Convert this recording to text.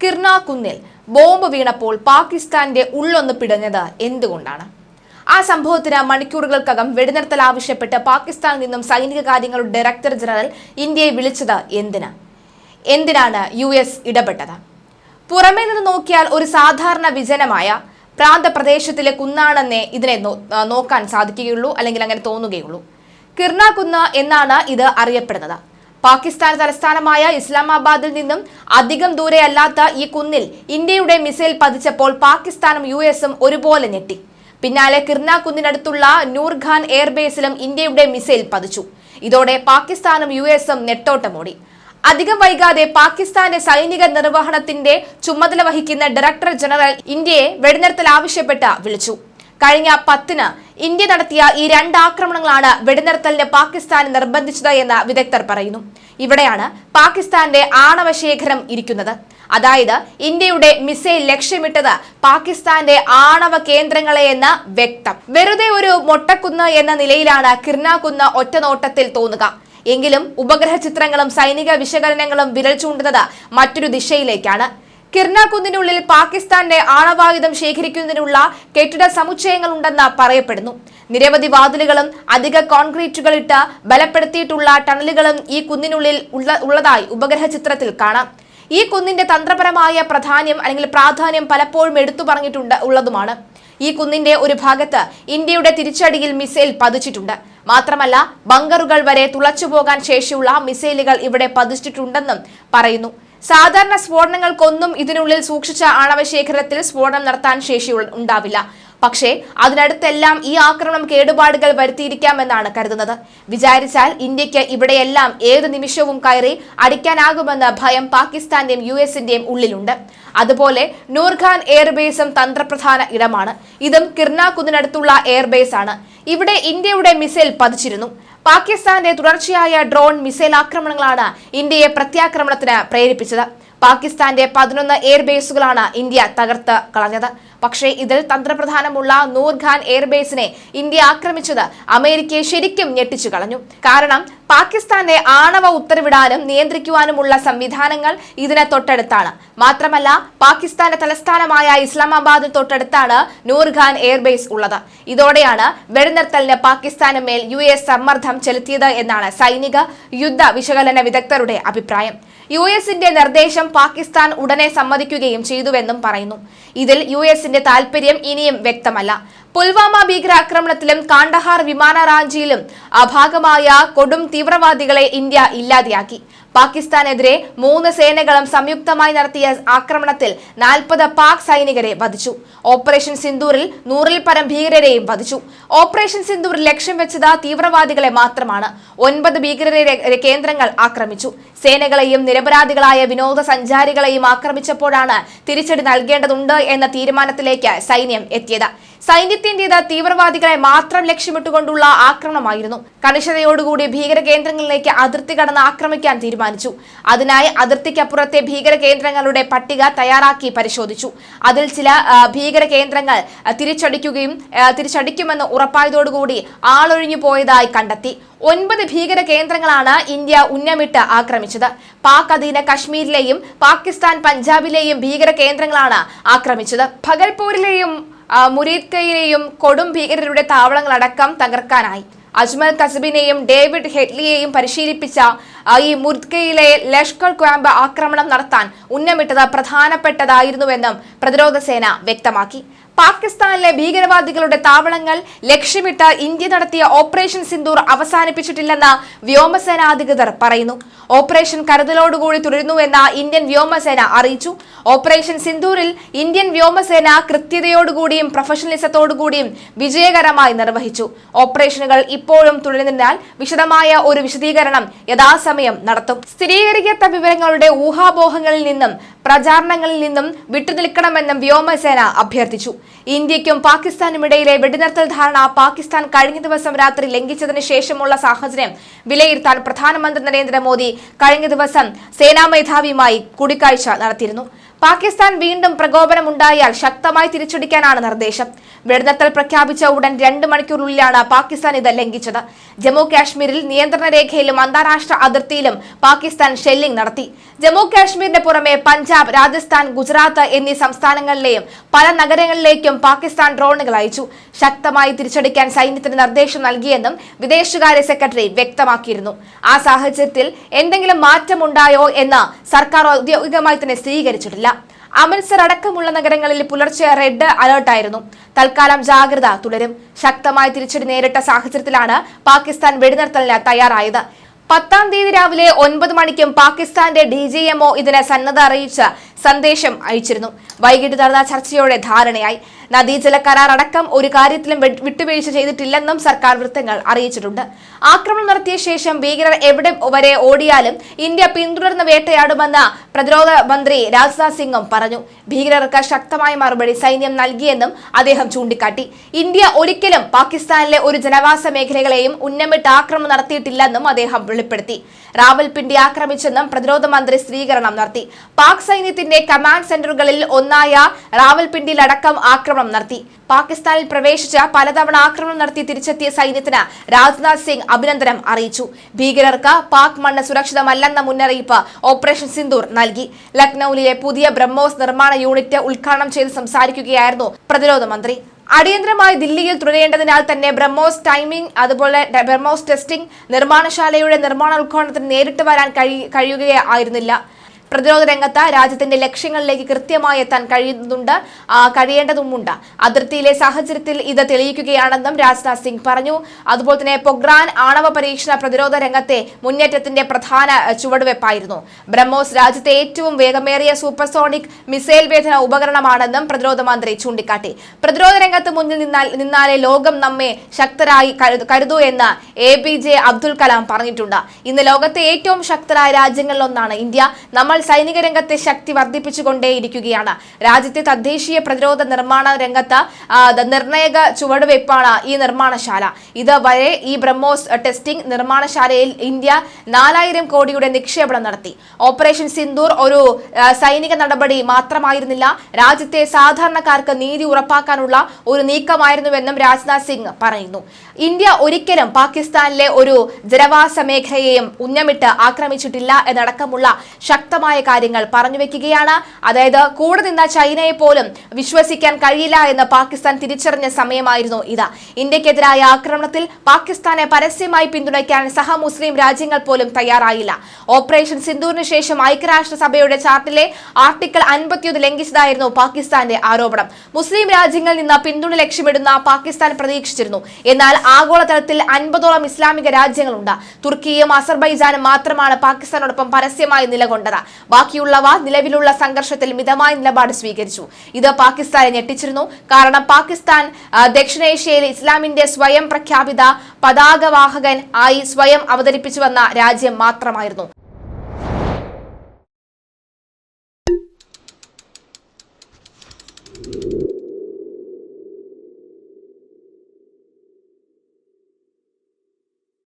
കിർണ കുന്നിൽ bomb വീണപ്പോൾ പാകിസ്ഥാന്റെ ഉള്ളൊന്ന് പിടഞ്ഞത് എന്തുകൊണ്ടാണ്? ആ സംഭവത്തിന് മണിക്കൂറുകൾക്കകം വെടിനിർത്തൽ ആവശ്യപ്പെട്ട് പാകിസ്ഥാനിൽ നിന്നും സൈനിക കാര്യങ്ങളുടെ ഡയറക്ടർ ജനറൽ ഇന്ത്യയെ വിളിച്ചത് എന്തിന്? എന്തിനാണ് യു എസ് ഇടപെട്ടത്? പുറമേ നിന്ന് നോക്കിയാൽ ഒരു സാധാരണ വിജനമായ പ്രാന്തപ്രദേശത്തിലെ കുന്നാണെന്നേ ഇതിനെ നോക്കാൻ സാധിക്കുകയുള്ളൂ അല്ലെങ്കിൽ അങ്ങനെ തോന്നുകയുള്ളൂ. കിർണാകുന്ന് എന്നാണ് ഇത് അറിയപ്പെടുന്നത്. പാകിസ്ഥാൻ തലസ്ഥാനമായ ഇസ്ലാമാബാദിൽ നിന്നും അധികം ദൂരെയല്ലാത്ത ഈ കുന്നിൽ ഇന്ത്യയുടെ മിസൈൽ പതിച്ചപ്പോൾ പാകിസ്ഥാനും യു എസും ഒരുപോലെ ഞെട്ടി. പിന്നാലെ കിർന കുന്നിനടുത്തുള്ള നൂർഖാൻ എയർബേസിലും ഇന്ത്യയുടെ മിസൈൽ പതിച്ചു. ഇതോടെ പാകിസ്ഥാനും യു എസും നെട്ടോട്ടമോടി. അധികം വൈകാതെ പാകിസ്ഥാന്റെ സൈനിക നിർവഹണത്തിന്റെ ചുമതല വഹിക്കുന്ന ഡയറക്ടർ ജനറൽ ഇന്ത്യയെ വെടിനിർത്തൽ ആവശ്യപ്പെട്ട് വിളിച്ചു. കഴിഞ്ഞ പത്തിന് ഇന്ത്യ നടത്തിയ ഈ രണ്ട് ആക്രമണങ്ങളാണ് വെടിനിർത്തലിന് പാകിസ്ഥാൻ നിർബന്ധിച്ചത് എന്ന് വിദഗ്ധർ പറയുന്നു. ഇവിടെയാണ് പാകിസ്ഥാന്റെ ആണവശേഖരം ഇരിക്കുന്നത്. അതായത് ഇന്ത്യയുടെ മിസൈൽ ലക്ഷ്യമിട്ടത് പാകിസ്ഥാന്റെ ആണവ കേന്ദ്രങ്ങളെ എന്ന് വ്യക്തം. വെറുതെ ഒരു മൊട്ടക്കുന്ന് എന്ന നിലയിലാണ് കിർണാകുന്ന് ഒറ്റനോട്ടത്തിൽ തോന്നുക. എങ്കിലും ഉപഗ്രഹ ചിത്രങ്ങളും സൈനിക വിശകലനങ്ങളും വിരൽ ചൂണ്ടുന്നത് മറ്റൊരു ദിശയിലേക്കാണ്. കിർണാക്കുന്നിനുള്ളിൽ പാകിസ്ഥാന്റെ ആണവായുധം ശേഖരിക്കുന്നതിനുള്ള കെട്ടിട സമുച്ചയങ്ങൾ ഉണ്ടെന്ന് പറയപ്പെടുന്നു. നിരവധി വാതിലുകളും അധിക കോൺക്രീറ്റുകൾ ഇട്ട് ബലപ്പെടുത്തിയിട്ടുള്ള ടണലുകളും ഈ കുന്നിനുള്ളിൽ ഉള്ളതായി ഉപഗ്രഹ ചിത്രത്തിൽ കാണാം. ഈ കുന്നിന്റെ തന്ത്രപരമായ പ്രാധാന്യം അല്ലെങ്കിൽ പ്രാധാന്യം പലപ്പോഴും എടുത്തു പറഞ്ഞിട്ടുണ്ട് ഉള്ളതുമാണ്. ഈ കുന്നിന്റെ ഒരു ഭാഗത്ത് ഇന്ത്യയുടെ തിരിച്ചടിയിൽ മിസൈൽ പതിച്ചിട്ടുണ്ട്. മാത്രമല്ല ബങ്കറുകൾ വരെ തുളച്ചുപോകാൻ ശേഷിയുള്ള മിസൈലുകൾ ഇവിടെ പതിച്ചിട്ടുണ്ടെന്നും പറയുന്നു. സാധാരണ സ്ഫോടനങ്ങൾക്കൊന്നും ഇതിനുള്ളിൽ സൂക്ഷിച്ച ആണവശേഖരത്തിൽ സ്ഫോടനം നടത്താൻ ശേഷി ഉണ്ടാവില്ല. പക്ഷേ അതിനടുത്തെല്ലാം ഈ ആക്രമണം കേടുപാടുകൾ വരുത്തിയിരിക്കാമെന്നാണ് കരുതുന്നത്. വിചാരിച്ചാൽ ഇന്ത്യയ്ക്ക് ഇവിടെയെല്ലാം ഏത് നിമിഷവും കയറി അടിക്കാനാകുമെന്ന ഭയം പാകിസ്ഥാന്റെയും യു എസിന്റെയും ഉള്ളിലുണ്ട്. അതുപോലെ നൂർഖാൻ എയർബേസും തന്ത്രപ്രധാന ഇടമാണ്. ഇതും കിർണാകുന്നിനടുത്തുള്ള എയർബേസ് ആണ് ഇവിടെ ഇന്ത്യയുടെ മിസൈൽ പതിച്ചിരുന്നു. പാകിസ്ഥാന്റെ തുടർച്ചയായ ഡ്രോൺ മിസൈൽ ആക്രമണങ്ങളാണ് ഇന്ത്യയെ പ്രത്യാക്രമണത്തിന് പ്രേരിപ്പിച്ചത്. പാകിസ്ഥാന്റെ പതിനൊന്ന് എയർബേസുകളാണ് ഇന്ത്യ തകർത്ത് കളഞ്ഞത്. പക്ഷേ ഇതിൽ തന്ത്രപ്രധാനമുള്ള നൂർഖാൻ എയർബേസിനെ ഇന്ത്യ ആക്രമിച്ചത് അമേരിക്കയെ ശരിക്കും ഞെട്ടിച്ചു കളഞ്ഞു. കാരണം പാകിസ്ഥാന്റെ ആണവ ഉത്തരവിടാനും നിയന്ത്രിക്കുവാനുമുള്ള സംവിധാനങ്ങൾ ഇതിന് തൊട്ടടുത്താണ്. മാത്രമല്ല പാകിസ്ഥാന്റെ തലസ്ഥാനമായ ഇസ്ലാമാബാദിന് തൊട്ടടുത്താണ് നൂർഖാൻ എയർബേസ് ഉള്ളത്. ഇതോടെയാണ് വെടിനിർത്തലിന് പാകിസ്ഥാന് മേൽ യു എസ് സമ്മർദ്ദം ചെലുത്തിയത് എന്നാണ് സൈനിക യുദ്ധ വിശകലന വിദഗ്ധരുടെ അഭിപ്രായം. യു എസിന്റെ നിർദ്ദേശം പാകിസ്ഥാൻ ഉടനെ സമ്മതിക്കുകയും ചെയ്തുവെന്നും പറയുന്നു. ഇതിൽ യു എസിന്റെ താൽപര്യം ഇനിയും വ്യക്തമല്ല. പുൽവാമ ഭീകരാക്രമണത്തിലും കാണ്ടഹാർ വിമാനറാഞ്ചിയിലും അഭാഗമായ കൊടും തീവ്രവാദികളെ ഇന്ത്യ ഇല്ലാതെയാക്കി. പാകിസ്ഥാനെതിരെ മൂന്ന് സേനകളും സംയുക്തമായി നടത്തിയ ആക്രമണത്തിൽ നാൽപ്പത് പാക് സൈനികരെ വധിച്ചു. ഓപ്പറേഷൻ സിന്ദൂറിൽ നൂറിൽ പരം ഭീകരരെയും വധിച്ചു. ഓപ്പറേഷൻ സിന്ദൂർ ലക്ഷ്യം വെച്ചത് തീവ്രവാദികളെ മാത്രമാണ്. ഒൻപത് ഭീകരരെ കേന്ദ്രങ്ങൾ ആക്രമിച്ചു. സേനകളെയും നിരപരാധികളായ വിനോദസഞ്ചാരികളെയും ആക്രമിച്ചപ്പോഴാണ് തിരിച്ചടി നൽകേണ്ടതുണ്ട് എന്ന തീരുമാനത്തിലേക്ക് സൈന്യം എത്തിയത്. സൈന്യത്തിന്റേത് തീവ്രവാദികളെ മാത്രം ലക്ഷ്യമിട്ടുകൊണ്ടുള്ള ആക്രമണമായിരുന്നു. കണിശതയോടുകൂടി ഭീകര കേന്ദ്രങ്ങളിലേക്ക് അതിർത്തി കടന്ന് ആക്രമിക്കാൻ തീരുമാനിച്ചു. അതിനായി അതിർത്തിക്കപ്പുറത്തെ ഭീകര കേന്ദ്രങ്ങളുടെ പട്ടിക തയ്യാറാക്കി പരിശോധിച്ചു. അതിൽ ചില ഭീകര കേന്ദ്രങ്ങൾ തിരിച്ചടിക്കുകയും തിരിച്ചടിക്കുമെന്ന് ഉറപ്പായതോടുകൂടി ആളൊഴിഞ്ഞു പോയതായി കണ്ടെത്തി. ഒൻപത് ഭീകര കേന്ദ്രങ്ങളാണ് ഇന്ത്യ ഉന്നമിട്ട് ആക്രമിച്ചത്. പാക് അധീന കശ്മീരിലെയും പാകിസ്ഥാൻ പഞ്ചാബിലെയും ഭീകര കേന്ദ്രങ്ങളാണ് ആക്രമിച്ചത്. ഭഗൽപൂരിലെയും മുരീദ്കയിലെയും കൊടും ഭീകരരുടെ താവളങ്ങളടക്കം തകർക്കാനായി. അജ്മൽ കസബിനെയും ഡേവിഡ് ഹെഡ്ലിയെയും പരിശീലിപ്പിച്ച ഈ മുർദ്കയിലെ ലഷ്കർ ക്യാമ്പ് ആക്രമണം നടത്താൻ ഉന്നമിട്ടത് പ്രധാനപ്പെട്ടതായിരുന്നുവെന്നും പ്രതിരോധ സേന വ്യക്തമാക്കി. പാകിസ്ഥാനിലെ ഭീകരവാദികളുടെ താവളങ്ങൾ ലക്ഷ്യമിട്ട് ഇന്ത്യ നടത്തിയ ഓപ്പറേഷൻ സിന്ദൂർ അവസാനിപ്പിച്ചിട്ടില്ലെന്ന് വ്യോമസേന അധികൃതർ പറയുന്നു. ഓപ്പറേഷൻ കരുതലോടുകൂടി തുടരുന്നുവെന്ന് ഇന്ത്യൻ വ്യോമസേന അറിയിച്ചു. ഓപ്പറേഷൻ സിന്ധൂരിൽ ഇന്ത്യൻ വ്യോമസേന കൃത്യതയോടുകൂടിയും പ്രൊഫഷണലിസത്തോടുകൂടിയും വിജയകരമായി നിർവഹിച്ചു. ഓപ്പറേഷനുകൾ ഇപ്പോഴും തുടരുന്നതിനാൽ വിശദമായ ഒരു വിശദീകരണം യഥാസമയം നടത്തും. സ്ഥിരീകരിക്കാത്ത വിവരങ്ങളുടെ ഊഹാപോഹങ്ങളിൽ നിന്നും പ്രചാരണങ്ങളിൽ നിന്നും വിട്ടുനിൽക്കണമെന്നും വ്യോമസേന അഭ്യർത്ഥിച്ചു. ഇന്ത്യയ്ക്കും പാകിസ്ഥാനും ഇടയിലെ വെടിനിർത്തൽ ധാരണ പാകിസ്ഥാൻ കഴിഞ്ഞ ദിവസം രാത്രി ലംഘിച്ചതിന് ശേഷമുള്ള സാഹചര്യം വിലയിരുത്താൻ പ്രധാനമന്ത്രി നരേന്ദ്രമോദി കഴിഞ്ഞ ദിവസം സേനാ മേധാവിയുമായി കൂടിക്കാഴ്ച നടത്തിയിരുന്നു. പാകിസ്ഥാൻ വീണ്ടും പ്രകോപനമുണ്ടായാൽ ശക്തമായി തിരിച്ചടിക്കാനാണ് നിർദ്ദേശം. വെടിനിർത്തൽ പ്രഖ്യാപിച്ച ഉടൻ രണ്ട് മണിക്കൂറിനുള്ളിലാണ് പാകിസ്ഥാൻ ഇത് ലംഘിച്ചത്. ജമ്മു കാശ്മീരിൽ നിയന്ത്രണ രേഖയിലും അന്താരാഷ്ട്ര അതിർത്തിയിലും പാകിസ്ഥാൻ ഷെല്ലിംഗ് നടത്തി. ജമ്മു കാശ്മീരിന് പുറമെ പഞ്ചാബ് രാജസ്ഥാൻ ഗുജറാത്ത് എന്നീ സംസ്ഥാനങ്ങളിലെയും പല നഗരങ്ങളിലേക്കും പാകിസ്ഥാൻ ഡ്രോണുകൾ അയച്ചു. ശക്തമായി തിരിച്ചടിക്കാൻ സൈന്യത്തിന് നിർദ്ദേശം നൽകിയെന്നും വിദേശകാര്യ സെക്രട്ടറി വ്യക്തമാക്കിയിരുന്നു. ആ സാഹചര്യത്തിൽ എന്തെങ്കിലും മാറ്റമുണ്ടായോ എന്ന് സർക്കാർ ഔദ്യോഗികമായി തന്നെ സ്ഥിരീകരിച്ചിട്ടില്ല. അമൃത്സർ അടക്കമുള്ള നഗരങ്ങളിൽ പുലർച്ചെ റെഡ് അലർട്ടായിരുന്നു തൽക്കാലം ജാഗ്രത തുടരും. ശക്തമായ തിരിച്ചടി നേരിട്ട സാഹചര്യത്തിലാണ് പാകിസ്ഥാൻ വെടിനിർത്തലിന് തയ്യാറായത്. പത്താം തീയതി രാവിലെ ഒൻപത് മണിക്കും പാകിസ്ഥാന്റെ ഡി ജി എംഒ ഇതിന് സന്നദ്ധ അറിയിച്ച് സന്ദേശം അയച്ചിരുന്നു. വൈകിട്ട് നടന്ന ചർച്ചയോടെ ധാരണയായി. നദീജല കരാർ അടക്കം ഒരു കാര്യത്തിലും വിട്ടുവീഴ്ച ചെയ്തിട്ടില്ലെന്നും സർക്കാർ വൃത്തങ്ങൾ അറിയിച്ചിട്ടുണ്ട്. ആക്രമണം നടത്തിയ ശേഷം ഭീകരർ എവിടെ വരെ ഓടിയാലും ഇന്ത്യ പിന്തുടർന്ന് വേട്ടയാടുമെന്ന് പ്രതിരോധ മന്ത്രി രാജ്നാഥ് സിംഗും പറഞ്ഞു. ഭീകരർക്ക് ശക്തമായ മറുപടി സൈന്യം നൽകിയെന്നും അദ്ദേഹം ചൂണ്ടിക്കാട്ടി. ഇന്ത്യ ഒരിക്കലും പാകിസ്ഥാനിലെ ഒരു ജനവാസ മേഖലകളെയും ഉന്നമിട്ട് ആക്രമണം നടത്തിയിട്ടില്ലെന്നും അദ്ദേഹം വെളിപ്പെടുത്തി. റാവൽപിണ്ടി ആക്രമിച്ചെന്നും പ്രതിരോധ മന്ത്രി സ്ഥിരീകരണം നടത്തി. പാക് സൈന്യത്തിന്റെ കമാൻഡ് സെന്ററുകളിൽ ഒന്നായ റാവൽപിണ്ടിയിലടക്കം ആക്രമണം നടത്തി. പാകിസ്ഥാനിൽ പ്രവേശിച്ച് പലതവണ ആക്രമണം നടത്തി തിരിച്ചെത്തിയ സൈന്യത്തിന് രാജ്നാഥ് സിംഗ് അഭിനന്ദനം അറിയിച്ചു. ഭീകരർക്ക് പാക് മണ്ണ് സുരക്ഷിതമല്ലെന്ന മുന്നറിയിപ്പ് ഓപ്പറേഷൻ സിന്ദൂർ നൽകി. ലക്നൌവിലെ പുതിയ ബ്രഹ്മോസ് നിർമ്മാണ യൂണിറ്റ് ഉദ്ഘാടനം ചെയ്ത് സംസാരിക്കുകയായിരുന്നു പ്രതിരോധ മന്ത്രി. അടിയന്തരമായി ദില്ലിയിൽ തുടരേണ്ടതിനാൽ തന്നെ ബ്രഹ്മോസ് ടൈമിംഗ് അതുപോലെ ബ്രഹ്മോസ് ടെസ്റ്റിംഗ് നിർമ്മാണശാലയുടെ നിർമ്മാണ ഉദ്ഘാടനത്തിന് നേരിട്ട് വരാൻ കഴിയുകയായിരുന്നില്ല. പ്രതിരോധ രംഗത്ത് രാജ്യത്തിന്റെ ലക്ഷ്യങ്ങളിലേക്ക് കൃത്യമായി എത്താൻ കഴിയുന്നുണ്ട്. കഴിയേണ്ടതുമുണ്ട്. അതിർത്തിയിലെ സാഹചര്യത്തിൽ ഇത് തെളിയിക്കുകയാണെന്നും രാജ്നാഥ് സിംഗ് പറഞ്ഞു. അതുപോലെ തന്നെ പൊഗ്രാൻ ആണവ പരീക്ഷണ പ്രതിരോധ രംഗത്തെ മുന്നേറ്റത്തിന്റെ പ്രധാന ചുവടുവെപ്പായിരുന്നു. ബ്രഹ്മോസ് രാജ്യത്തെ ഏറ്റവും വേഗമേറിയ സൂപ്പർസോണിക് മിസൈൽ വേധന ഉപകരണമാണെന്നും പ്രതിരോധ മന്ത്രി ചൂണ്ടിക്കാട്ടി. പ്രതിരോധ രംഗത്ത് മുന്നിൽ നിന്നാൽ നിന്നാലേ ലോകം നമ്മെ ശക്തരായി കരു- കരുതൂ എന്ന് A P J Abdul Kalam പറഞ്ഞിട്ടുണ്ട്. ഇന്ന് ലോകത്തെ ഏറ്റവും ശക്തരായ രാജ്യങ്ങളിലൊന്നാണ് ഇന്ത്യ. നമ്മൾ സൈനിക രംഗത്തെ ശക്തി വർദ്ധിപ്പിച്ചുകൊണ്ടേയിരിക്കുകയാണ്. രാജ്യത്തെ തദ്ദേശീയ പ്രതിരോധ നിർമ്മാണ രംഗത്ത് നിർണായക ചുവടുവയ്പ്പാണ് ഈ നിർമ്മാണശാല. ഇതുവരെ ഈ ബ്രഹ്മോസ് ടെസ്റ്റിംഗ് നിർമ്മാണശാലയിൽ ഇന്ത്യ നാലായിരം കോടിയുടെ നിക്ഷേപണം നടത്തി. ഓപ്പറേഷൻ സിന്ദൂർ ഒരു സൈനിക നടപടി മാത്രമായിരുന്നില്ല. രാജ്യത്തെ സാധാരണക്കാർക്ക് നീതി ഉറപ്പാക്കാനുള്ള ഒരു നീക്കമായിരുന്നുവെന്നും രാജ്നാഥ് സിംഗ് പറയുന്നു. ഇന്ത്യ ഒരിക്കലും പാകിസ്ഥാനിലെ ഒരു ജനവാസ മേഖലയെയും ഉന്നമിട്ട് ആക്രമിച്ചിട്ടില്ല എന്നടക്കമുള്ള ശക്തമായ കാര്യങ്ങൾ പറഞ്ഞു വെക്കുകയാണ്. അതായത് കൂടെ നിന്ന ചൈനയെ പോലും വിശ്വസിക്കാൻ കഴിയില്ല എന്ന് പാകിസ്ഥാൻ തിരിച്ചറിഞ്ഞ സമയമായിരുന്നു ഇത്. ഇന്ത്യക്കെതിരായ ആക്രമണത്തിൽ പാകിസ്ഥാനെ പരസ്യമായി പിന്തുണയ്ക്കാൻ സഹ മുസ്ലിം രാജ്യങ്ങൾ പോലും തയ്യാറായില്ല. ഓപ്പറേഷൻ സിന്ദൂറിന് ശേഷം ഐക്യരാഷ്ട്രസഭയുടെ ചാർട്ടിലെ ആർട്ടിക്കിൾ അൻപത്തിയൊന്ന് ലംഘിച്ചതായിരുന്നു പാകിസ്ഥാന്റെ ആരോപണം. മുസ്ലിം രാജ്യങ്ങളിൽ നിന്ന് പിന്തുണ ലക്ഷ്യമിടുന്ന പാകിസ്ഥാൻ പ്രതീക്ഷിച്ചിരുന്നു. എന്നാൽ ആഗോളതലത്തിൽ അൻപതോളം ഇസ്ലാമിക രാജ്യങ്ങളുണ്ട്. തുർക്കിയും അസർബൈജാനും മാത്രമാണ് പാകിസ്ഥാനോടൊപ്പം പരസ്യമായി നിലകൊണ്ടത്. ബാക്കിയുള്ളവ നിലവിലുള്ള സംഘർഷത്തിൽ മിതമായ നിലപാട് സ്വീകരിച്ചു. ഇത് പാകിസ്ഥാനെ ഞെട്ടിച്ചിരുന്നു. കാരണം പാകിസ്ഥാൻ ദക്ഷിണേഷ്യയിൽ ഇസ്ലാമിന്റെ സ്വയം പ്രഖ്യാപിത പതാകവാഹകൻ ആയി സ്വയം അവതരിപ്പിച്ചു വന്ന രാജ്യം മാത്രമായിരുന്നു.